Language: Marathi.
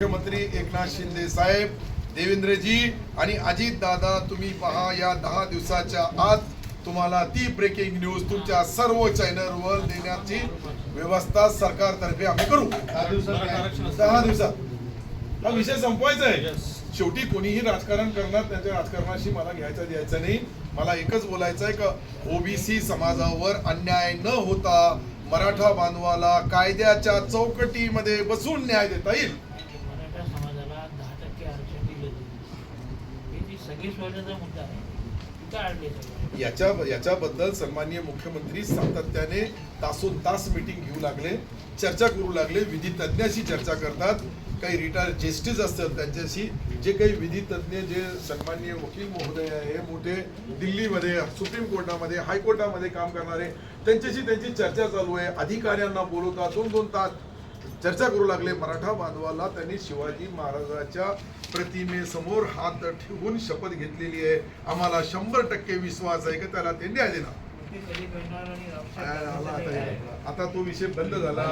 मुख्यमंत्री एकनाथ शिंदे साहेब देवेंद्रजी आणि अजित दादा तुम्ही पहा या दहा दिवसाच्या आत तुम्हाला ती ब्रेकिंग न्यूज तुमच्या सर्व चॅनलवर देण्याची व्यवस्था सरकारतर्फे आम्ही करू. दहा दिवसात हा विषय संपवायचा आहे. शेवटी कोणीही राजकारण करणार त्यांच्या राजकारणाशी मला घ्यायचं द्यायचं नाही. मला एकच बोलायचं आहे का ओबीसी समाजावर अन्याय न होता मराठा बांधवाला कायद्याच्या चौकटीमध्ये बसून न्याय देता येईल मराठा समाजाला दहा टक्के आरक्षण दिलं जाईल ही जी सगळी सोयीचा मुद्दा आहे. याच्या याच्याबद्दल सन्माननीय मुख्यमंत्री सातत्याने तासून तास मिटिंग घेऊ लागले चर्चा करू लागले विधी तज्ज्ञाशी चर्चा करतात. काही रिटायर जस्टिस असतात त्यांच्याशी. जे काही विधी तज्ज्ञ जे सन्माननीय वकील महोदय हे मोठे दिल्लीमध्ये सुप्रीम कोर्टामध्ये हायकोर्टामध्ये काम करणारे त्यांच्याशी त्यांची चर्चा चालू आहे. अधिकाऱ्यांना बोलवतात दोन दोन तास चर्चा करू लागले. मराठा बांधवाला त्यांनी शिवाजी महाराजाच्या प्रतिमेसमोर हात ठेवून शपथ घेतलेली आहे. आम्हाला शंभर टक्के विश्वास आहे की? त्याला ते न्याय देणार. आता तो विषय बंद झाला.